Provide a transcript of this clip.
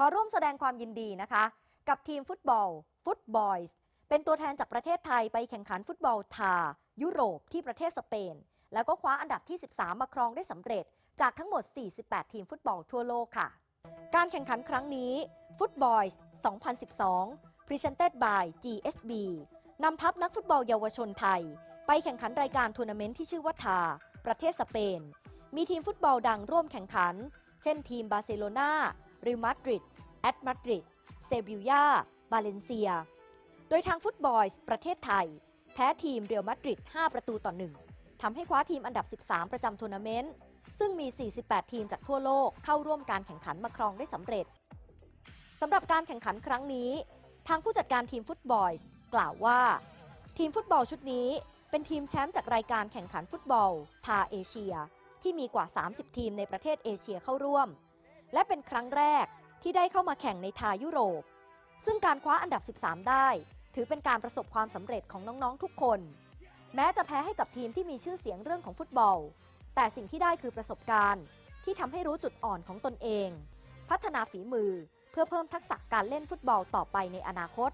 ขอร่วมแสดงความยินดีนะคะ กับทีมฟุตบอล ฟุตบอยส์เป็นตัวแทนจากประเทศไทยไปแข่งขันฟุตบอลทา ยุโรปที่ประเทศสเปน แล้วก็คว้าอันดับที่ 13 มาครองได้สำเร็จ จากทั้งหมด 48 ทีมฟุตบอลทั่วโลกค่ะ การแข่งขันครั้งนี้ฟุตบอยส์2012 Presented by GSB นำทัพนักฟุตบอลเยาวชนไทย ไปแข่งขันรายการทัวร์นาเมนต์ที่ชื่อว่าทา ประเทศสเปน มีทีมฟุตบอลดังร่วมแข่งขัน เช่นทีมบาร์เซโลนา ริมาดริดแอตมาดริดเซบิลยาบาเลนเซีย โดยทางฟุตบอลส์ประเทศไทย แพ้ทีมเรียลมาดริด 5 ประตูต่อ1ทำให้คว้าทีมอันดับ 13 ประจำทัวร์นาเมนต์ ซึ่งมี 48 ทีมจากทั่วโลกเข้าร่วมการแข่งขันมาครองได้สำเร็จสำหรับการแข่งขันครั้งนี้ ทางผู้จัดการทีมฟุตบอลส์กล่าวว่า ทีมฟุตบอลชุดนี้เป็นทีมแชมป์จากรายการแข่งขันฟุตบอล ทาเอเชีย ที่มีกว่า 30 ทีมในประเทศเอเชียเข้าร่วม และเป็นครั้งแรกที่ได้เข้ามาแข่งในทายุโรป ซึ่งการคว้าอันดับ 13 ได้ ถือเป็นการประสบความสำเร็จของน้องๆทุกคน แม้จะแพ้ให้กับทีมที่มีชื่อเสียงเรื่องของฟุตบอล แต่สิ่งที่ได้คือประสบการณ์ ที่ทำให้รู้จุดอ่อนของตนเอง พัฒนาฝีมือเพื่อเพิ่มทักษะการเล่นฟุตบอลต่อไปในอนาคต